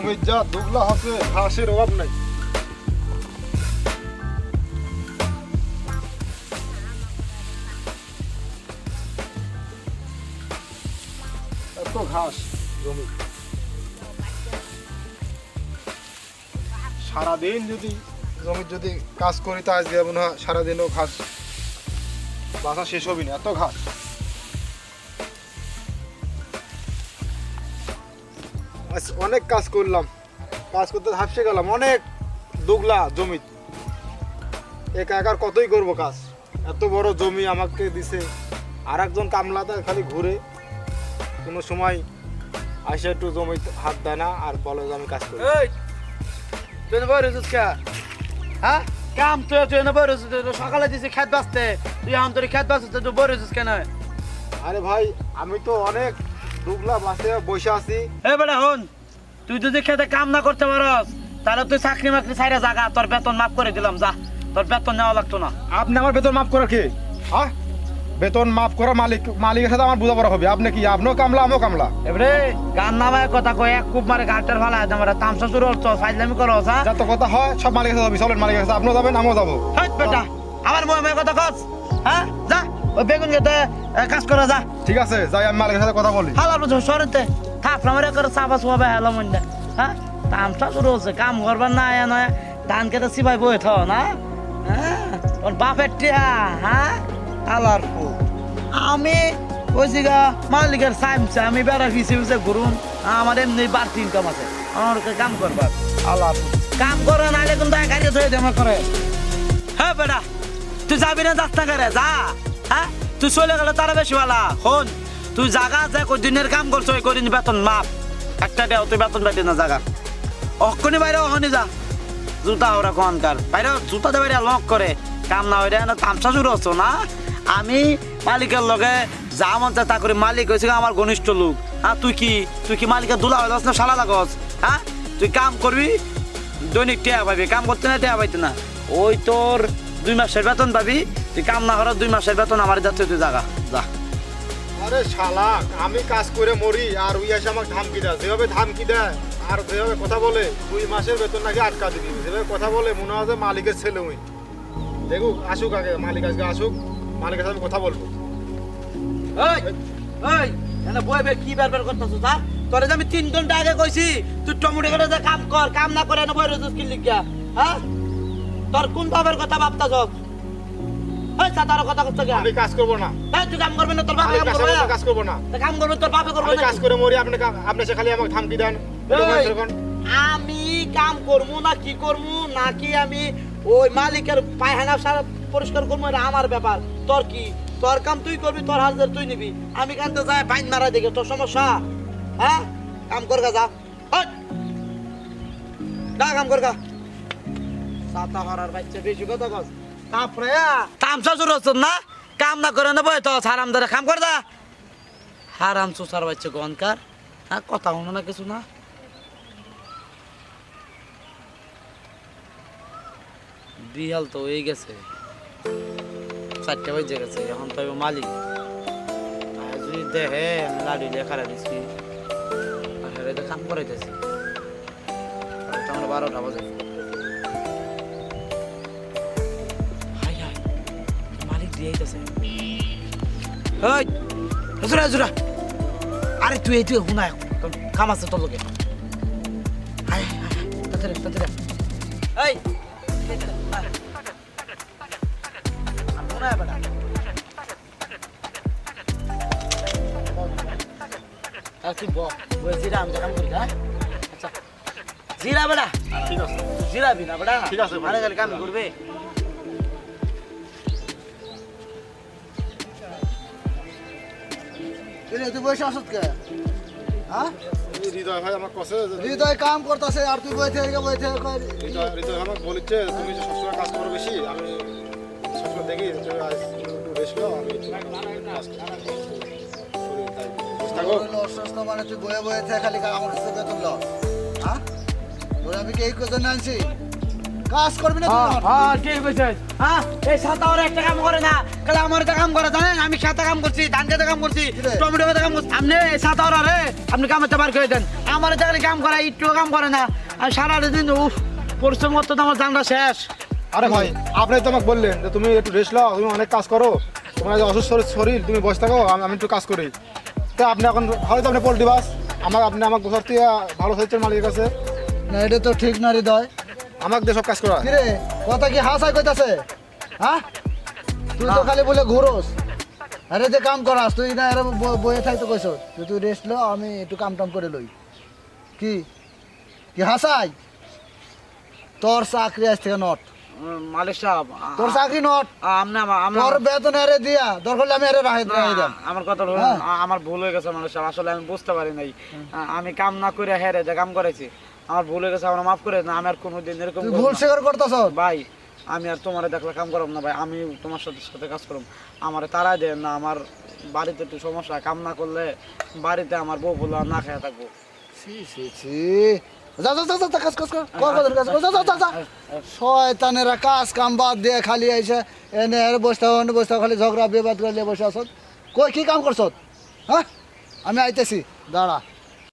জমির যা দুগলা হচ্ছে ঘাসের অভাব নাই। এত ঘাস জমি। সারাদিন যদি জমির যদি কাজ করি, তা আজকে মনে হয় সারাদিনও ঘাস, বাসা শেষ হবি না, এত ঘাস। অনেক কাজ করলাম। কাজ করতে হাফসে গেলাম অনেক দুগলা জমি। একা একার কতই করব কাজ? এত বড় জমি আমাকে দিছে আর একজন কামলাতে খালি ঘুরে কোনো সময় আসে একটু জমি হাত দেয় না আর বলে যে আমি কাজ করি। হ্যাঁ? কাম তুই না সকালে দিছি খেত বাঁচতে। তুই এখন তোর খেত বাঁচতে তুই বই রয়েছিস কেন আরে ভাই আমি তো অনেক দুগলা বাসে বসে আছি। এ বেটা হন তুই যদি খেতে কাম না করতে পারস তাহলে তুই চাকরি মাকরি ছাইরা জাগা তোর বেতন মাফ করে দিলাম যা। তোর বেতন নেওয়া লাগতো না। আপনি আমার বেতন মাফ করার কে? হ্যাঁ বেতন মাফ করা মালিক মালিকের সাথে আমার বোঝাপড়া হবে। আপনি কি আপনিও কামলা আমিও কামলা? এবারে গান নামায় কথা কয় এক কুপ মারে ঘাটের ভালা আমার তামসা শুরু হচ্ছে ফাইজলামি করো হ্যাঁ? যত কথা হয় সব মালিকের সাথে হবে চলেন মালিকের সাথে। আপনিও যাবেন আমিও যাব। হাট বেটা আমার মুখে মুখে কথা কস হ্যাঁ? যা। ওই বেগুন এ, কাজ করে যা। ঠিক আছে যাই আমি মালিকের সাথে কথা বলি। হালার বুঝো সরতে থাপ আমার করে চাপা চুয়াবে হেলো মন্ডা। হ্যাঁ? তামসা শুরু হচ্ছে কাম করবার না আয়া নয়। ধান খেতে সিপাই বই থ না? হ্যাঁ? ওর বাপের টিয়া হ্যাঁ? হালার ফু আমি কইছি গা মালিকের সাইমছে আমি বেড়া ফিসে ফিসে ঘুরুন। আমার এমনি বাড়তি ইনকাম আছে। আমার কাম করবার। আল্লাহ কাম করে নাহলে কিন্তু একাই ধরে দেমা করে। হ্যাঁ বেটা তুই যাবি না যাস না করে যা। হ্যাঁ? তুই চলে গেলে তারা বেশি ভালো। হন তুই জাগা যে, কই দিনের কাম করছ, ওই কদিন বেতন মাপ। একটা দেও, তুই বেতন পাইতে না জাগা। অক্ষণি বাইরে অহনি যা। জুতা ওরা কনকার বাইরে, জুতা দিয়ে বাইরে, লক করে। কাম না হইরে না তামসা শুরু হচ্ছ না? আমি মালিকের লগে যা মন চায় তা করি। মালিক হয়েছে আমার ঘনিষ্ঠ লোক। হ্যাঁ তুই কি? তুই কি মালিকের দুলা হইলস না শালা লাগস? হ্যাঁ? তুই কাম করবি, দৈনিক টেয়া পাবি। কাম করতে না, টেয়া পাইতে না। ওই তোর দুই মাসের বেতন পাবি। তুই কাম না করার দুই মাসের বেতন আমার যাচ্ছে তুই জাগা যা। আরে শালা আমি কাজ করে মরি আর উই এসে আমাকে ধামকি দেয়। যেভাবে ধামকি দেয় আর যেভাবে কথা বলে দুই মাসের বেতন নাকি আটকা দিবি। যেভাবে কথা বলে মনে হয় যে মালিকের ছেলে উই দেখুক আসুক আগে মালিক আজকে আসুক মালিকের সাথে কথা বলব। ওই ওই কি করতেছ তা তোরে আমি তিন ঘণ্টা আগে কইছি তুই টমেটো করে যে কাম কর কাম না করে বই হ্যাঁ? তোর কোন বাবার কথা ভাবতাছ? সাতার কথা আমি কাজ করব না। এই তুই কাম করবি না তোর বাবা কাম কাজ করবে? করব না না, কাজ করব না। কাম করবে তোর বাপে করবে না কাজ করে মরি আপনি কা- আপনি সে খালি আমাকে ধামকি দেন। এটা এই, বলছেন এখন। আমি কাম করব না কি করব? নাকি আমি ওই মালিকের পায়খানা সারা পরিষ্কার করব? এটা আমার ব্যাপার। তোর কি? তোর কাম তুই করবি তোর হাজার তুই নিবি। আমি কানতে যাই ফাইন মারা দেখে তোর সমস্যা? হ্যাঁ? কাম কর গা। যা। কাম কর গা। সাতা করার বাচ্চা বেশি কথা কস। তারপরে? তামসা হচ্ছে না? কাম না করে নেব তো হারাম ধরে কাম কর দা। হারাম সুসার বাচ্চা গনকার হ্যাঁ কথা হলো না কিছু না। বিহাল তো হয়ে গেছে। চারটে বাজে গেছে, এখন তো মালিক। যদি দেখে, আমি লাডি লেখারা দিচ্ছি আর হেরে কাম তাহলে তো আমার বারোটা বাজে। দিয়ে আইতেছে ওই আরে তুই এই তুই হুনা কাম আছে তোর হাই হাই তাড়াতাড়ি তাড়াতাড়ি এই জিরা বেড়া ঠিক আছে। জিরা বিনা বেড়া ঠিক আছে, ভাই। আরে কাম করবে তুই বসে আসত কে? হ্যাঁ? হৃদয় ভাই আমার কষে হৃদয় কাম করতেছে আর তুই বই থেকে কই হৃদয় হৃদয় আমাকে বলেছে তুমি যে সবসময় কাজ করো বেশি আমি সবসময় দেখি নাও আমি কাজ বসে অসুস্থ মানে তুই বয়ে বয়ে খালি আমার বেতন লস। হ্যাঁ? আমি কি এই কথা আনছি কাজ করবি না হ্যাঁ, হ্যাঁ, ঠিক কইছিস। হ্যাঁ, এই সাতা ওরা একটা কাম করে না। কালে আমার একটা কাম করে জানেন? আমি সাথে কাম করছি ধান খেতে কাম করছি কিরে? টমেটো খেতে কাম করছি। আপনি এই সাতা ওরা রে আপনি কাম করতে বার করে দেন। আমার এটা কাম করে একটু কাম করে না। আর সারা দিন উফ পরিশ্রম করতে তো আমার জানটা শেষ। আরে ভাই আপনি তো আমাকে বললেন যে তুমি একটু রেস্ট নাও তুমি অনেক কাজ করো। তোমার যে অসুস্থ শরীর তুমি বসে থাকো আমি আমি একটু কাজ করি। তো আপনি এখন হয়তো আপনি পোল্ট্রি বাস আমার আপনি আমার গোসার থেকে ভালো হয়েছেন মালিকের কাছে। না এটা তো ঠিক না হৃদয়। আমাকে দিয়ে সব কাজ করা কিরে কথা কি হাসাই কইতাছে? হ্যাঁ তুই তো খালি বলে ঘুরোস আরে যে কাম করাস তুই না এরকম ব- বয়ে থাকতে কইস তুই তুই রেস্ট লো আমি একটু কাম টাম করে লই কি? কি হাসাই তোর চাকরি আজ থেকে নট। মালিক সাহেব তোর চাকরি নট। আপনি আমার তোর বেতন আরে দিয়া দরকার হলে আমি আরে রাহে রাহে দাম আমার কথা হলো। আমার ভুল হয়ে গেছে মানুষ আসলে আমি বুঝতে পারি নাই। আমি কাম না করে হেরে যে কাম করেছি। আমার ভুল হয়ে গেছে আমার মাফ করে না আমি আর কোনোদিন এরকম ভুল। স্বীকার করতেছ? ভাই আমি আর তোমার দেখলে কাম করব না ভাই। আমি তোমার সাথে সাথে কাজ করব। আমার তারা দেন না আমার বাড়িতে একটু সমস্যা কাম না করলে বাড়িতে আমার বউ বলে না খেয়ে থাকব। কাজ কর কর কর কর, শয়তানেরা কাম বাদ দিয়ে খালি আইসে এনে বসতে বসতে খালি ঝগড়া বিবাদ করলে বসে আসত কই কি কাম করছত হ্যাঁ? আমি আইতেছি দাঁড়া।